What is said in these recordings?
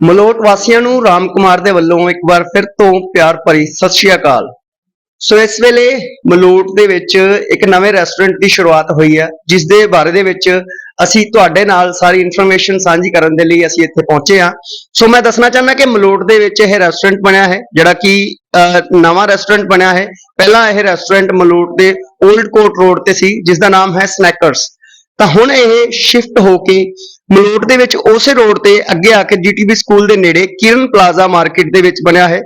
ਮਲੋਟ ਵਾਸੀਆਂ ਨੂੰ ਰਾਮ ਕੁਮਾਰ ਦੇ ਵੱਲੋਂ ਇੱਕ ਵਾਰ ਫਿਰ ਤੋਂ ਪਿਆਰ ਭਰੀ ਸਤਿ ਸ਼੍ਰੀ ਅਕਾਲ। ਸੋ ਇਸ ਵੇਲੇ ਮਲੋਟ ਦੇ ਵਿੱਚ ਇੱਕ ਨਵੇਂ ਰੈਸਟੋਰੈਂਟ ਦੀ ਸ਼ੁਰੂਆਤ ਹੋਈ ਹੈ, ਜਿਸ ਦੇ ਬਾਰੇ ਦੇ ਵਿੱਚ ਅਸੀਂ ਤੁਹਾਡੇ ਨਾਲ ਸਾਰੀ ਇਨਫੋਰਮੇਸ਼ਨ ਸਾਂਝੀ ਕਰਨ ਦੇ ਲਈ ਅਸੀਂ ਇੱਥੇ ਪਹੁੰਚੇ ਹਾਂ। ਸੋ ਮੈਂ ਦੱਸਣਾ ਚਾਹੁੰਦਾ ਕਿ ਮਲੋਟ ਦੇ ਵਿੱਚ ਇਹ ਰੈਸਟੋਰੈਂਟ ਬਣਿਆ ਹੈ, ਜਿਹੜਾ ਕਿ ਨਵਾਂ ਰੈਸਟੋਰੈਂਟ ਬਣਿਆ ਹੈ। ਪਹਿਲਾਂ ਇਹ ਰੈਸਟੋਰੈਂਟ ਮਲੋਟ ਦੇ 올ਡ ਕੋਟ ਰੋਡ ਤੇ ਸੀ ਜਿਸ ਦਾ ਨਾਮ ਹੈ ਸਨੈਕਰਸ ਤਾਂ ਹੁਣ ਇਹ ਸ਼ਿਫਟ ਹੋ ਕੇ ਮਲੋਟ ਦੇ ਵਿੱਚ ਉਸੇ ਰੋਡ ਤੇ ਅੱਗੇ ਆ ਕੇ ਜੀਟੀਬੀ ਸਕੂਲ ਦੇ ਨੇੜੇ ਕਿਰਨ ਪਲਾਜ਼ਾ ਮਾਰਕੀਟ ਦੇ ਵਿੱਚ ਬਣਿਆ ਹੈ।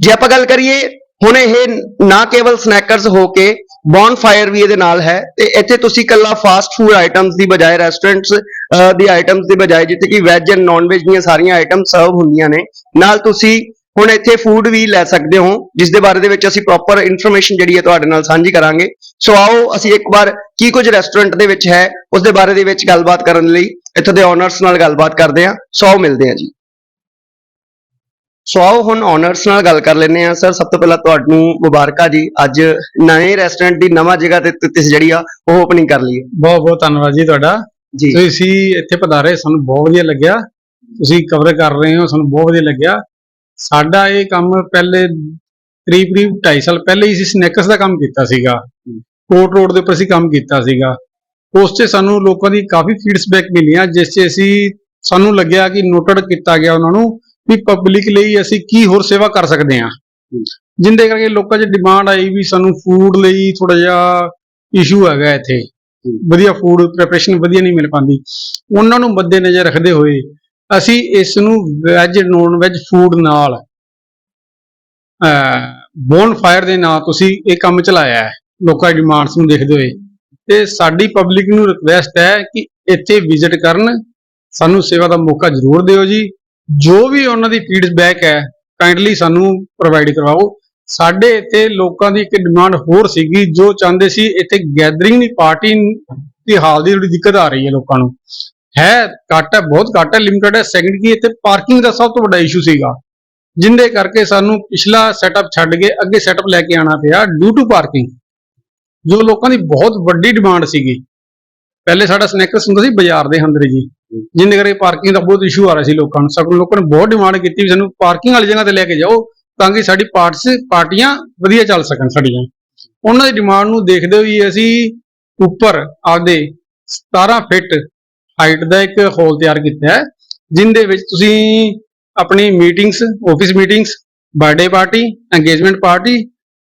ਜੇ ਆਪਾਂ ਗੱਲ ਕਰੀਏ, ਹੁਣ ਇਹ ਨਾ ਕੇਵਲ ਸਨੈਕਰਸ ਹੋ ਕੇ ਬੌਨਫਾਇਰ ਵੀ ਇਹਦੇ ਨਾਲ ਹੈ ਤੇ ਇੱਥੇ ਤੁਸੀਂ ਕੱਲਾ ਫਾਸਟ ਫੂਡ ਆਈਟਮਸ ਦੀ ਬਜਾਏ ਰੈਸਟੋਰੈਂਟਸ ਦੀ ਆਈਟਮਸ ਦੀ ਬਜਾਏ ਜਿੱਥੇ ਕਿ ਵੈਜ ਐਂਡ ਨਾਨ ਵੈਜ ਦੀਆਂ ਸਾਰੀਆਂ ਆਈਟਮ ਸਰਵ ਹੁੰਦੀਆਂ ਨੇ, ਨਾਲ ਤੁਸੀਂ ਹੁਣ ਇੱਥੇ ਫੂਡ ਵੀ ਲੈ ਸਕਦੇ ਹੋ ਜਿਸ ਦੇ ਬਾਰੇ ਦੇ ਵਿੱਚ ਅਸੀਂ ਪ੍ਰੋਪਰ ਇਨਫੋਰਮੇਸ਼ਨ ਜਿਹੜੀ ਹੈ ਤੁਹਾਡੇ ਨਾਲ ਸਾਂਝੀ ਕਰਾਂਗੇ। ਸੋ ਆਓ ਅਸੀਂ ਇੱਕ ਵਾਰ ਕੀ ਕੁਝ ਰੈਸਟੋਰੈਂਟ ਦੇ ਵਿੱਚ ਹੈ ਉਸ ਦੇ ਬਾਰੇ ਦੇ ਵਿੱਚ ਗੱਲਬਾਤ ਕਰਨ ਲਈ ਇੱਥੇ ਦੇ ਓਨਰਸ ਨਾਲ ਗੱਲਬਾਤ ਕਰਦੇ ਹਾਂ। ਸੋ ਆਓ ਮਿਲਦੇ ਹਾਂ ਜੀ। ਸੋ ਆਓ ਹੁਣ ਓਨਰਸ ਨਾਲ ਗੱਲ ਕਰ ਲੈਂਦੇ ਹਾਂ। ਸਰ ਸਭ ਤੋਂ ਪਹਿਲਾਂ ਤੁਹਾਨੂੰ ਮੁਬਾਰਕਾਂ ਜੀ। ਅੱਜ ਨਵੇਂ ਰੈਸਟੋਰੈਂਟ ਦੀ ਨਵਾਂ ਜਗ੍ਹਾ ਤੇ ਤੁਸੀਂ ਜਿਹੜੀ ਆ ਉਹ ਓਪਨਿੰਗ ਕਰ ਲਈ ਹੈ। ਬਹੁਤ ਬਹੁਤ ਧੰਨਵਾਦ ਜੀ ਤੁਹਾਡਾ। ਜੀ। ਤੁਸੀਂ ਇੱਥੇ ਪਧਾਰੇ ਸਾਨੂੰ ਬਹੁਤ ਵਧੀਆ ਲੱਗਿਆ। ਤੁਸੀਂ ਕਵਰ ਕਰ ਰਹੇ ਹੋ ਸਾਨੂੰ ਬਹੁਤ ਵਧੀਆ ਲੱਗਿਆ। ਸਾਡਾ ਇਹ ਕੰਮ ਪਹਿਲੇ ਕਰੀਬ ਕਰੀਬ 2.5 ਸਾਲ ਪਹਿਲੇ ਹੀ ਅਸੀਂ ਸਨੈਕਰਸ ਦਾ ਕੰਮ ਕੀਤਾ ਸੀਗਾ। ਕੋਟ ਰੋਡ ਦੇ ਉੱਪਰ ਅਸੀਂ ਕੰਮ ਕੀਤਾ ਸੀਗਾ। ਉਸ 'ਚ ਸਾਨੂੰ ਲੋਕਾਂ ਦੀ ਕਾਫੀ ਫੀਡਬੈਕ ਮਿਲੀਆਂ, ਜਿਸ 'ਚ ਅਸੀਂ, ਸਾਨੂੰ ਲੱਗਿਆ ਕਿ ਨੋਟਡ ਕੀਤਾ ਗਿਆ ਉਹਨਾਂ ਨੂੰ ਵੀ ਪਬਲਿਕ ਲਈ ਅਸੀਂ ਕੀ ਹੋਰ ਸੇਵਾ ਕਰ ਸਕਦੇ ਹਾਂ। ਜਿੰਦੇ ਕਰਕੇ ਲੋਕਾਂ 'ਚ ਡਿਮਾਂਡ ਆਈ ਵੀ ਸਾਨੂੰ ਫੂਡ ਲਈ ਥੋੜਾ ਜਿਹਾ ਇਸ਼ੂ ਹੈਗਾ ਇੱਥੇ। ਵਧੀਆ ਫੂਡ ਪ੍ਰੈਪਰੇਸ਼ਨ ਵਧੀਆ ਨਹੀਂ ਮਿਲ ਪਾਉਂਦੀ। ਉਹਨਾਂ ਨੂੰ ਮੱਦੇ ਨਜ਼ਰ ਰੱਖਦੇ ਹੋਏ ਅਸੀਂ ਇਸ ਨੂੰ ਵੈਜ ਨੌਨ ਵੈਜ ਫੂਡ ਨਾਲ ਬੋਨ ਫਾਇਰ ਦੇ ਨਾਂ ਤੁਸੀਂ ਇਹ ਕੰਮ ਚਲਾਇਆ ਹੈ, ਲੋਕਾਂ ਦੀ ਡਿਮਾਂਡਸ ਨੂੰ ਦੇਖਦੇ ਹੋਏ। ਤੇ ਸਾਡੀ ਪਬਲਿਕ ਨੂੰ ਰਿਕਵੈਸਟ ਹੈ ਕਿ ਇੱਥੇ ਵਿਜ਼ਿਟ ਕਰਨ। ਸਾਨੂੰ ਸੇਵਾ ਦਾ ਮੌਕਾ ਜ਼ਰੂਰ ਦਿਓ ਜੀ। ਜੋ ਵੀ ਉਹਨਾਂ ਦੀ ਫੀਡਬੈਕ ਹੈ ਕਾਈਂਡਲੀ ਸਾਨੂੰ ਪ੍ਰੋਵਾਈਡ ਕਰਵਾਓ। ਸਾਡੇ ਇੱਥੇ ਲੋਕਾਂ ਦੀ ਇੱਕ ਡਿਮਾਂਡ ਹੋਰ ਸੀਗੀ, ਜੋ ਚਾਹੁੰਦੇ ਸੀ ਇੱਥੇ ਗੈਦਰਿੰਗ ਦੀ ਪਾਰਟੀ ਦੀ ਹਾਲ ਦੀ ਥੋੜੀ ਦਿੱਕਤ ਆ ਰਹੀ ਹੈ ਲੋਕਾਂ ਨੂੰ। ਹੈ, ਘੱਟ ਹੈ, ਬਹੁਤ ਘੱਟ ਹੈ ਲਿਮਟਡ ਹੈ। ਸੈਕਿੰਡ ਕੀ, ਇੱਥੇ ਪਾਰਕਿੰਗ ਦਾ ਸਭ ਤੋਂ ਵੱਡਾ ਇਸ਼ੂ ਸੀਗਾ। ਜਿੰਦੇ ਕਰਕੇ ਸਾਨੂੰ ਪਿਛਲਾ ਸੈਟਅਪ ਛੱਡ ਕੇ ਅੱਗੇ ਸੈਟਅਪ ਲੈ ਕੇ ਆਣਾ ਪਿਆ ਡਿਊ ਟੂ ਪਾਰਕਿੰਗ ਜੋ ਲੋਕਾਂ ਦੀ ਬਹੁਤ ਵੱਡੀ ਡਿਮਾਂਡ ਸੀਗੀ। ਪਹਿਲੇ ਸਾਡਾ ਸਨੈਕਰਸ ਹੁੰਦਾ ਸੀ ਬਾਜ਼ਾਰ ਦੇ ਅੰਦਰ ਜੀ। ਜਿੰਦੇ ਕਰਕੇ ਪਾਰਕਿੰਗ ਦਾ ਬਹੁਤ ਇਸ਼ੂ ਆ ਰਿਹਾ ਸੀ ਲੋਕਾਂ ਨੂੰ। ਸਗੋਂ ਲੋਕਾਂ ਨੇ ਬਹੁਤ ਡਿਮਾਂਡ ਕੀਤੀ ਵੀ ਸਾਨੂੰ ਪਾਰਕਿੰਗ ਵਾਲੀ ਜਗ੍ਹਾ ਤੇ ਲੈ ਕੇ ਜਾਓ, ਤਾਂ ਕਿ ਸਾਡੀ ਪਾਰਟਸ ਪਾਰਟੀਆਂ ਵਧੀਆ ਚੱਲ ਸਕਣ ਸਾਡੀਆਂ। ਉਹਨਾਂ ਦੀ ਡਿਮਾਂਡ ਨੂੰ ਦੇਖਦੇ ਹੋਏ ਅਸੀਂ ਉੱਪਰ ਆਪਦੇ 17 ਫਿੱਟ ਹਾਈਟ ਦਾ ਇੱਕ ਹਾਲ ਤਿਆਰ ਕੀਤਾ ਹੈ, ਜਿੰਦੇ ਵਿੱਚ ਤੁਸੀਂ ਆਪਣੀ meetings office meetings birthday party engagement party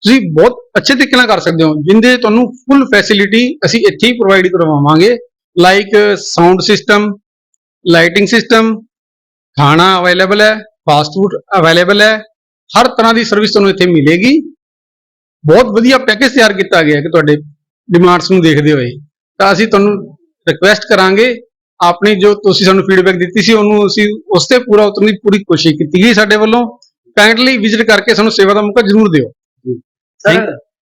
ਤੁਸੀਂ ਬਹੁਤ ਅੱਛੇ ਤਰੀਕੇ ਨਾਲ ਕਰ ਸਕਦੇ ਹੋ, ਜਿੰਦੇ ਤੁਹਾਨੂੰ ਫੁੱਲ ਫੈਸਿਲਿਟੀ ਅਸੀਂ ਇੱਥੇ ਹੀ ਪ੍ਰੋਵਾਈਡ ਕਰਵਾਵਾਂਗੇ like sound system lighting system ਖਾਣਾ ਅਵੇਲੇਬਲ ਹੈ ਫਾਸਟ ਫੂਡ ਅਵੇਲੇਬਲ ਹੈ, ਹਰ ਤਰ੍ਹਾਂ ਦੀ ਸਰਵਿਸ ਤੁਹਾਨੂੰ ਇੱਥੇ ਮਿਲੇਗੀ। ਬਹੁਤ ਵਧੀਆ ਪੈਕੇਜ ਤਿਆਰ ਕੀਤਾ ਗਿਆ ਹੈ ਕਿ ਤੁਹਾਡੇ ਡਿਮਾਂਡਸ ਨੂੰ ਦੇਖਦੇ ਹੋਏ। ਤਾਂ ਅਸੀਂ ਤੁਹਾਨੂੰ ਰਿਕੁਐਸਟ ਕਰਾਂਗੇ ਆਪਣੀ ਜੋ ਤੁਸੀਂ ਸਾਨੂੰ ਫੀਡਬੈਕ ਦਿੱਤੀ ਸੀ ਉਹਨੂੰ ਅਸੀਂ ਉਸ ਤੇ ਪੂਰਾ ਉਤਰਨ ਦੀ ਪੂਰੀ ਕੋਸ਼ਿਸ਼ ਕੀਤੀ ਗਈ ਸਾਡੇ ਵੱਲੋਂ। ਕਾਈਂਡਲੀ ਵਿਜ਼ਿਟ ਕਰਕੇ ਸਾਨੂੰ ਸੇਵਾ ਦਾ ਮੌਕਾ ਜ਼ਰੂਰ ਦਿਓ। ਸਰ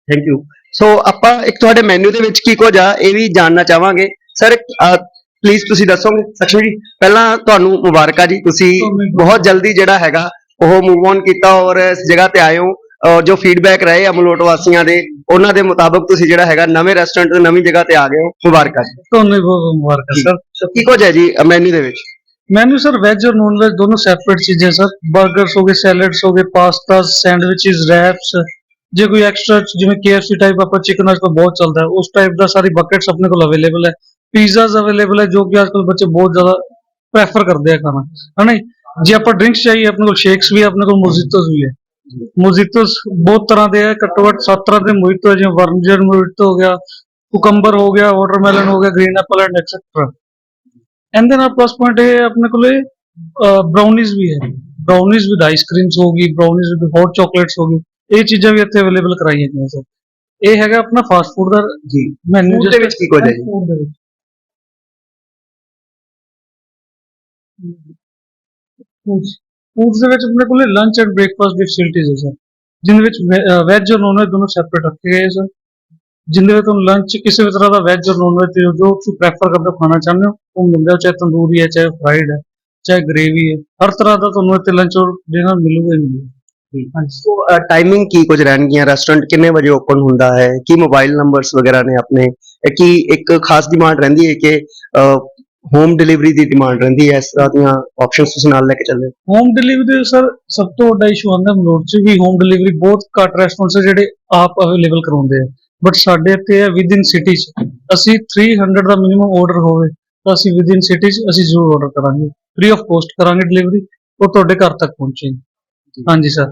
ਥੈਂਕ ਯੂ ਸੋ ਆਪਾਂ ਇੱਕ ਤੁਹਾਡੇ ਮੈਨੂ ਦੇ ਵਿੱਚ ਕੀ ਕੁਝ ਆ ਇਹ ਵੀ ਜਾਣਨਾ ਚਾਹਾਂਗੇ। ਸਰ ਪਲੀਜ਼ ਤੁਸੀਂ ਦੱਸੋਗੇ? ਸਖਸ਼ਮ ਜੀ ਪਹਿਲਾਂ ਤੁਹਾਨੂੰ ਮੁਬਾਰਕਾਂ ਜੀ। ਤੁਸੀਂ ਬਹੁਤ ਜਲਦੀ ਜਿਹੜਾ ਹੈਗਾ ਉਹ ਮੂਵ ਔਨ ਕੀਤਾ ਔਰ ਇਸ ਜਗ੍ਹਾ ਤੇ ਆਏ ਹੋ। ਅਹ ਜੋ ਫੀਡਬੈਕ ਰਹੇ ਅਮਲੋਟ ਵਾਸੀਆਂ ਦੇ ਉਹਨਾਂ ਦੇ ਮੁਤਾਬਕ ਤੁਸੀਂ ਜਿਹੜਾ ਹੈਗਾ ਨਵੇਂ ਰੈਸਟੋਰੈਂਟ ਤੇ ਨਵੀਂ ਜਗ੍ਹਾ ਤੇ ਆ ਗਏ ਹੋ ਮੁਬਾਰਕਾਂ ਜੀ ਤੁਹਾਨੂੰ ਵੀ ਬਹੁਤ ਬਹੁਤ ਮੁਬਾਰਕਾਂ ਸਰ ਸੋ ਕੀ ਕੁਝ ਹੈ ਜੀ ਮੈਨੂ ਦੇ ਵਿੱਚ मेन्यू सर वेज और नॉन वेज दोनों सेपरेट चीजें सर बर्गर्स हो गए सैलड्स हो गए पास्तास सैंडविचेस रैप्स ਜੇ ਕੋਈ ਐਕਸਟਰਾ ਜਿਵੇਂ KFC ਟਾਈਪ ਆਪਾਂ ਚਿਕਨ ਅੱਜ ਕੱਲ੍ਹ ਬਹੁਤ ਚੱਲਦਾ ਹੈ ਉਸ ਟਾਈਪ ਦਾ ਸਾਰੀ ਬਕਟਸ ਆਪਣੇ ਕੋਲ ਅਵੇਲੇਬਲ ਹੈ ਪੀਜ਼ਾਸ ਅਵੇਲੇਬਲ ਹੈ ਜੋ ਕਿ ਅੱਜ ਕੱਲ੍ਹ ਬੱਚੇ ਬਹੁਤ ਜ਼ਿਆਦਾ ਪ੍ਰੈਫਰ ਕਰਦੇ ਆ ਖਾਣਾ ਹਨਾ ਜੀ? ਜੇ ਆਪਾਂ ਡਰਿੰਕਸ ਚਾਹੀਏ ਆਪਣੇ ਕੋਲ ਸ਼ੇਕਸ ਵੀ ਹੈ, ਆਪਣੇ ਕੋਲ ਮੋਜ਼ੀਟੋਸ ਵੀ ਹੈ ਮੋਜ਼ੀਟੋਸ ਬਹੁਤ ਤਰ੍ਹਾਂ ਦੇ ਹੈ ਘੱਟੋ ਘੱਟ 7 ਤਰ੍ਹਾਂ ਦੇ ਮੋਜ਼ੀਟੋ ਜਿਵੇਂ ਵਰਨਜਰ ਮੋਜ਼ੀਟੋ ਹੋ ਗਿਆ ਕੁਕੰਬਰ ਹੋ ਗਿਆ ਵਾਟਰਮੈਲਨ ਹੋ ਗਿਆ ਗ੍ਰੀਨ ਐਪਲ ਐਂਡ ਐਕਸੈਟਰਾ ਇਹਦੇ ਨਾਲ ਪਲੱਸ ਪੁਆਇੰਟ ਇਹ ਹੈ ਆਪਣੇ ਕੋਲੇ ਬ੍ਰਾਊਨੀਜ਼ ਵੀ ਹੈ। ਬ੍ਰਾਊਨੀਜ਼ ਵਿਦ ਆਈਸਕ੍ਰੀਮਸ ਹੋਗੀ ਬ੍ਰਾਊਨੀਜ਼ ਵਿਦ ਹੌਟ ਚਾਕਲੇਟਸ ਹੋਗੀ ਇਹ ਚੀਜ਼ਾਂ ਵੀ ਇੱਥੇ ਅਵੇਲੇਬਲ ਕਰਾਈਆਂ ਗਈਆਂ ਸਰ। ਇਹ ਹੈਗਾ ਆਪਣਾ ਫਾਸਟ ਫੂਡ ਦਾ ਜੀ। ਮੈਨੂ ਦੇ ਵਿੱਚ ਕੀ ਕੁਝ ਹੈ ਜੀ? ਫੂਡ ਦੇ ਵਿੱਚ ਫੂਡਸ ਦੇ ਵਿੱਚ ਆਪਣੇ ਕੋਲੇ ਲੰਚ ਐਂਡ ਬ੍ਰੇਕਫਾਸਟ ਦੀ ਫੈਸਿਲਿਟੀਜ਼ ਹੈ ਸਰ ਜਿਨ੍ਹਾਂ ਵਿੱਚ ਵੈਜ ਔਰ ਨੌਨ ਵੈਜ ਦੋਨੋਂ ਸੈਪਰੇਟ ਰੱਖੇ ਗਏ ਸਰ ਜਿੰਦੇ ਵਿੱਚ ਤੁਹਾਨੂੰ ਲੰਚ ਕਿਸੇ ਵੀ ਤਰ੍ਹਾਂ ਦਾ ਵੈਜ ਔਰ ਨੌਨ ਵੈਜ ਜੋ ਤੁਸੀਂ ਪ੍ਰੈਫਰ ਕਰਦੇ ਹੋ ਖਾਣਾ ਚਾਹੁੰਦੇ ਹੋ ਉਹ ਮਿਲਦਾ ਹੈ, ਚਾਹੇ ਤੰਦੂਰੀ ਹੈ ਚਾਹੇ ਫਰਾਈਡ ਹੈ ਚਾਹੇ ਗ੍ਰੇਵੀ ਹੈ। ਹਰ ਤਰ੍ਹਾਂ ਦਾ ਤੁਹਾਨੂੰ ਇੱਥੇ ਲੰਚ ਔਰ ਡਿਨਰ ਮਿਲੂਗਾ ਹੀ ਮਿਲੂਗਾ। ਹਾਂਜੀ ਸੋ ਟਾਈਮਿੰਗ ਕੀ ਕੁਝ ਰਹਿਣਗੀਆਂ? ਰੈਸਟੋਰੈਂਟ ਕਿੰਨੇ ਵਜੇ ਓਪਨ ਹੁੰਦਾ ਹੈ? ਕੀ ਮੋਬਾਈਲ ਨੰਬਰਸ ਵਗੈਰਾ ਨੇ ਆਪਣੇ? ਇਹ ਕੀ ਇੱਕ ਖਾਸ ਡਿਮਾਂਡ ਰਹਿੰਦੀ ਹੈ ਕਿ ਹੋਮ ਡਿਲੀਵਰੀ ਦੀ ਡਿਮਾਂਡ ਰਹਿੰਦੀ ਹੈ ਇਸ ਤਰ੍ਹਾਂ ਦੀਆਂ ਆਪਸ਼ਨਸ ਤੁਸੀਂ ਨਾਲ ਲੈ ਕੇ ਚੱਲੇ ਹੋ। ਹੋਮ ਡਿਲੀਵਰੀ ਸਰ ਸਭ ਤੋਂ ਵੱਡਾ ਇਸ਼ੂ ਆਉਂਦਾ ਮਲੋਟ 'ਚ ਵੀ ਹੋਮ ਡਿਲੀਵਰੀ ਬਹੁਤ ਘੱਟ ਰੈਸਟੋਰੈਂਟਸ ਜਿਹੜੇ ਆਪ ਅਵੇਲੇਬਲ ਕਰਾਉਂਦੇ ਆ। ਬਟ ਸਾਡੇ ਇੱਥੇ ਹੈ ਵਿਦ ਇਨ ਸਿਟੀ 'ਚ। ਅਸੀਂ 300 ਦਾ ਮਿਨੀਮਮ ਆਰਡਰ ਹੋਵੇ ਤਾਂ ਅਸੀਂ ਵਿਦ ਇਨ ਸਿਟੀ 'ਚ ਅਸੀਂ ਜ਼ਰੂਰ ਆਰਡਰ ਕਰਾਂਗੇ। ਫ੍ਰੀ ਆਫ ਕੋਸਟ ਕਰਾਂਗੇ ਡਿਲੀਵਰੀ ਉਹ ਤੁਹਾਡੇ ਘਰ ਤੱਕ ਪਹੁੰਚੇਗੀ ਹਾਂਜੀ ਸਰ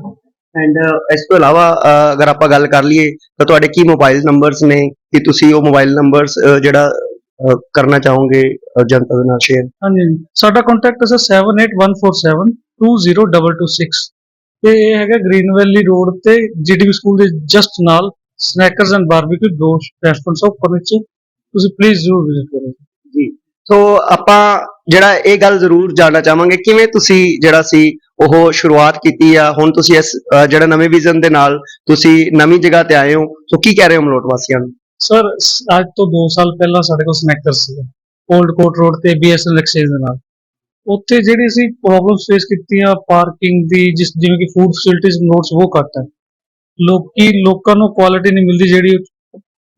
ਐਂਡ ਇਸ ਤੋਂ ਇਲਾਵਾ ਅਗਰ ਆਪਾਂ ਗੱਲ ਕਰ ਲਈਏ ਤਾਂ ਤੁਹਾਡੇ ਕੀ ਮੋਬਾਈਲ ਨੰਬਰਸ ਨੇ? ਕਿ ਤੁਸੀਂ ਉਹ ਮੋਬਾਈਲ ਨੰਬਰਸ ਜਿਹੜਾ ਕਰਨਾ ਚਾਹੋਗੇ ਜਨਤਾ ਦੇ ਨਾਲ ਸ਼ੇਅਰ ਹਾਂਜੀ। ਸਾਡਾ ਕੰਟੈਕਟ ਹੈ ਸਰ 7814720226 ਤੇ ਇਹ ਹੈਗਾ ਗ੍ਰੀਨ ਵੈਲੀ ਰੋਡ ਤੇ ਜੀਡੀਪੀ ਸਕੂਲ ਦੇ ਜਸਟ ਨਾਲ ਸਨੈਕਰਸ ਐਂਡ ਬਾਰਬੀਕਿਊ ਦੋ ਰੈਸਟੋਰੈਂਟਸ ਆਫ ਵਿੱਚ। ਤੁਸੀਂ ਪਲੀਜ਼ ਜ਼ਰੂਰ ਵਿਜ਼ਿਟ ਕਰੋ। ਜੀ। ਸੋ ਆਪਾਂ ਜਿਹੜਾ ਇਹ ਗੱਲ ਜ਼ਰੂਰ ਜਾਣਨਾ ਚਾਹਾਂਗੇ ਕਿਵੇਂ ਤੁਸੀਂ ਜਿਹੜਾ ਸੀ ਉਹ ਸ਼ੁਰੂਆਤ ਕੀਤੀ ਆ? ਹੁਣ ਤੁਸੀਂ ਇਸ ਜਿਹੜਾ ਨਵੇਂ ਵਿਜ਼ਨ ਦੇ ਨਾਲ ਤੁਸੀਂ ਨਵੀਂ ਜਗ੍ਹਾ ਤੇ ਆਏ ਹੋ। ਸੋ ਕੀ ਕਹਿ ਰਹੇ ਹੋ ਮਲੋਟ ਵਾਸੀਆਂ ਨੂੰ? ਸਰ ਅੱਜ ਤੋਂ 2 ਸਾਲ ਪਹਿਲਾਂ ਸਾਡੇ ਕੋਲ ਸਨੈਕਰਸ ਸੀ। 올ਡ ਕੋਟ ਰੋਡ ਤੇ ਬੀਐਸਐਨ ਐਕਸਚੇਂਜ ਦੇ ਨਾਲ। ਉੱਥੇ ਜਿਹੜੀ ਅਸੀਂ ਪ੍ਰੋਬਲਮਸ ਫੇਸ ਕੀਤੀਆਂ ਪਾਰਕਿੰਗ ਦੀ, ਜਿਸ ਜਿਵੇਂ ਕਿ ਫੂਡ ਫੈਸਿਲਿਟੀਜ਼ ਨੋਟਸ ਉਹ ਘੱਟ ਹੈ। ਲੋਕੀ, ਲੋਕਾਂ ਨੂੰ ਕੁਆਲਿਟੀ ਨਹੀਂ ਮਿਲਦੀ ਜਿਹੜੀ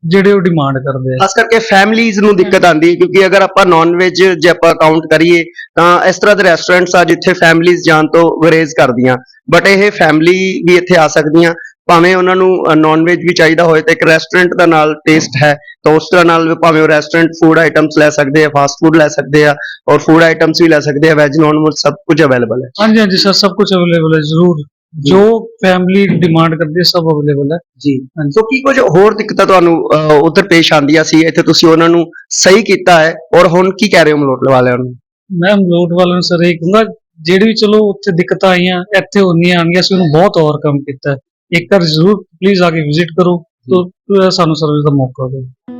ਜਿਹੜੇ ਉਹ ਡਿਮਾਂਡ ਕਰਦੇ ਆ। ਖਾਸ ਕਰਕੇ ਫੈਮਲੀਜ਼ ਨੂੰ ਦਿੱਕਤ ਆਉਂਦੀ ਹੈ ਕਿਉਂਕਿ ਅਗਰ ਆਪਾਂ ਨਾਨ ਵੈਜ ਜੇ ਆਪਾਂ ਕਾਊਂਟ ਕਰੀਏ, ਤਾਂ ਇਸ ਤਰ੍ਹਾਂ ਦੇ ਰੈਸਟੋਰੈਂਟਸ ਆ ਜਿੱਥੇ ਫੈਮਲੀਜ਼ ਜਾਣ ਤੋਂ ਗਰੇਜ਼ ਕਰਦੀਆਂ। ਬਟ ਇਹ ਫੈਮਲੀ ਵੀ ਇੱਥੇ ਆ ਸਕਦੀਆਂ। ਭਾਵੇਂ ਉਹਨਾਂ ਨੂੰ ਨਾਨ ਵੈਜ ਵੀ ਚਾਹੀਦਾ ਹੋਏ ਤਾਂ ਇੱਕ ਰੈਸਟੋਰੈਂਟ ਦਾ ਨਾਲ ਟੇਸਟ ਹੈ ਤਾਂ ਉਸ ਤਰ੍ਹਾਂ ਨਾਲ ਭਾਵੇਂ ਉਹ ਰੈਸਟੋਰੈਂਟ ਫੂਡ ਆਈਟਮਸ ਲੈ ਸਕਦੇ ਆ ਫਾਸਟ ਫੂਡ ਲੈ ਸਕਦੇ ਆ ਔਰ ਫੂਡ ਆਈਟਮਸ ਵੀ ਲੈ ਸਕਦੇ ਆ ਵੈਜ ਨਾਨ ਵੈਜ ਸਭ ਕੁਝ ਅਵੇਲੇਬਲ ਹੈ। ਹਾਂਜੀ ਹਾਂਜੀ ਸਰ ਸਭ ਕੁਝ ਅਵੇਲੇਬਲ ਹੈ ਜ਼ਰੂਰ। ਜੋ। ਫੈਮਿਲੀ ਡਿਮਾਂਡ ਕਰਦੀ ਹੈ ਸਭ ਅਵੇਲੇਬਲ ਹੈ। ਜੀ। ਸੋ ਕੀ ਕੁਝ ਹੋਰ ਦਿੱਕਤਾਂ ਤੁਹਾਨੂੰ ਉਧਰ ਪੇਸ਼ ਆਉਂਦੀਆਂ ਸੀ ਇੱਥੇ ਤੁਸੀਂ ਉਹਨਾਂ ਨੂੰ ਸਹੀ ਕੀਤਾ ਹੈ ਔਰ ਹੁਣ ਕੀ ਕਹਿ ਰਹੇ ਹੋ ਮਲੋਟ ਵਾਲਿਆਂ ਨੂੰ? ਮੈਂ ਮਲੋਟ ਵਾਲਿਆਂ ਨੂੰ ਸਰ ਇਹ ਕਹੂੰਗਾ ਜਿਹੜੀ ਵੀ ਚਲੋ ਉੱਥੇ ਦਿੱਕਤਾਂ ਆਈਆਂ ਇੱਥੇ ਉਨੀਆਂ ਆਣਗੀਆਂ ਅਸੀਂ ਉਹਨੂੰ ਬਹੁਤ ਓਵਰਕਮ ਕੀਤਾ ਹੈ। ਇੱਕ ਵਾਰ ਜ਼ਰੂਰ ਪਲੀਜ਼ ਆ ਕੇ ਵਿਜ਼ਿਟ ਕਰੋ ਤਾਂ ਸਾਨੂੰ ਸਰਵਿਸ ਦਾ ਮੌਕਾ ਦਿਓ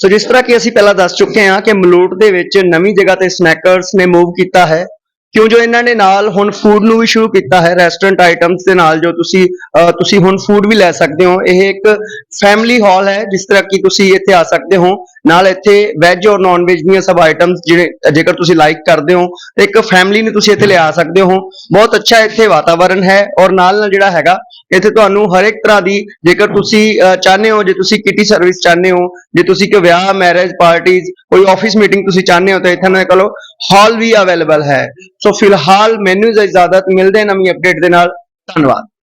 ਸੋ ਜਿਸ ਤਰ੍ਹਾਂ ਕਿ ਅਸੀਂ ਪਹਿਲਾਂ ਦੱਸ ਚੁੱਕੇ ਹਾਂ ਕਿ ਮਲੋਟ ਦੇ ਵਿੱਚ ਨਵੀਂ ਜਗ੍ਹਾ ਤੇ ਸਨੈਕਰਸ ਨੇ ਮੂਵ ਕੀਤਾ ਹੈ। ਕਿਉਂ ਜੋ ਇਹਨਾਂ ਨੇ ਨਾਲ ਹੁਣ ਫੂਡ ਨੂੰ ਵੀ ਸ਼ੁਰੂ ਕੀਤਾ ਹੈ ਰੈਸਟੋਰੈਂਟ ਆਈਟਮਸ ਦੇ ਨਾਲ ਜੋ ਤੁਸੀਂ ਅਹ, ਤੁਸੀਂ ਹੁਣ ਫੂਡ ਵੀ ਲੈ ਸਕਦੇ ਹੋ। ਇਹ ਇੱਕ ਫੈਮਿਲੀ ਹਾਲ ਹੈ ਜਿਸ ਤਰ੍ਹਾਂ ਕਿ ਤੁਸੀਂ ਇੱਥੇ ਆ ਸਕਦੇ ਹੋ। ਨਾਲ ਇੱਥੇ ਵੈਜ ਔਰ ਨਾਨ ਵੈਜ ਦੀਆਂ ਸਭ ਆਈਟਮਸ ਜਿਹੜੇ, ਜੇਕਰ ਤੁਸੀਂ ਲਾਈਕ ਕਰਦੇ ਹੋ ਤੇ ਇੱਕ ਫੈਮਿਲੀ ਨੂੰ ਤੁਸੀਂ ਇੱਥੇ ਲਿਆ ਸਕਦੇ ਹੋ। ਬਹੁਤ ਅੱਛਾ ਇੱਥੇ ਵਾਤਾਵਰਣ ਹੈ ਔਰ ਨਾਲ ਨਾਲ ਜਿਹੜਾ ਹੈਗਾ, ਇੱਥੇ ਤੁਹਾਨੂੰ ਹਰ ਇੱਕ ਤਰ੍ਹਾਂ ਦੀ, ਜੇਕਰ ਤੁਸੀਂ ਚਾਹੁੰਦੇ ਹੋ, ਜੇ ਤੁਸੀਂ ਕਿਟੀ ਸਰਵਿਸ ਚਾਹੁੰਦੇ ਹੋ, ਜੇ ਤੁਸੀਂ ਕੋਈ ਵਿਆਹ ਮੈਰਿਜ ਪਾਰਟੀਜ਼ ਕੋਈ ਆਫਿਸ ਮੀਟਿੰਗ ਤੁਸੀਂ ਚਾਹੁੰਦੇ ਹੋ, ਤਾਂ ਇੱਥੇ ਨਾ ਕੋਲ ਹਾਲ ਵੀ ਅਵੇਲੇਬਲ ਹੈ। ਸੋ ਫਿਲਹਾਲ ਮੈਨੂੰ ਇਜਾਜ਼ਤ ਮਿਲਦੇ ਨਵੀਂ ਅਪਡੇਟ ਦੇ ਨਾਲ। ਧੰਨਵਾਦ।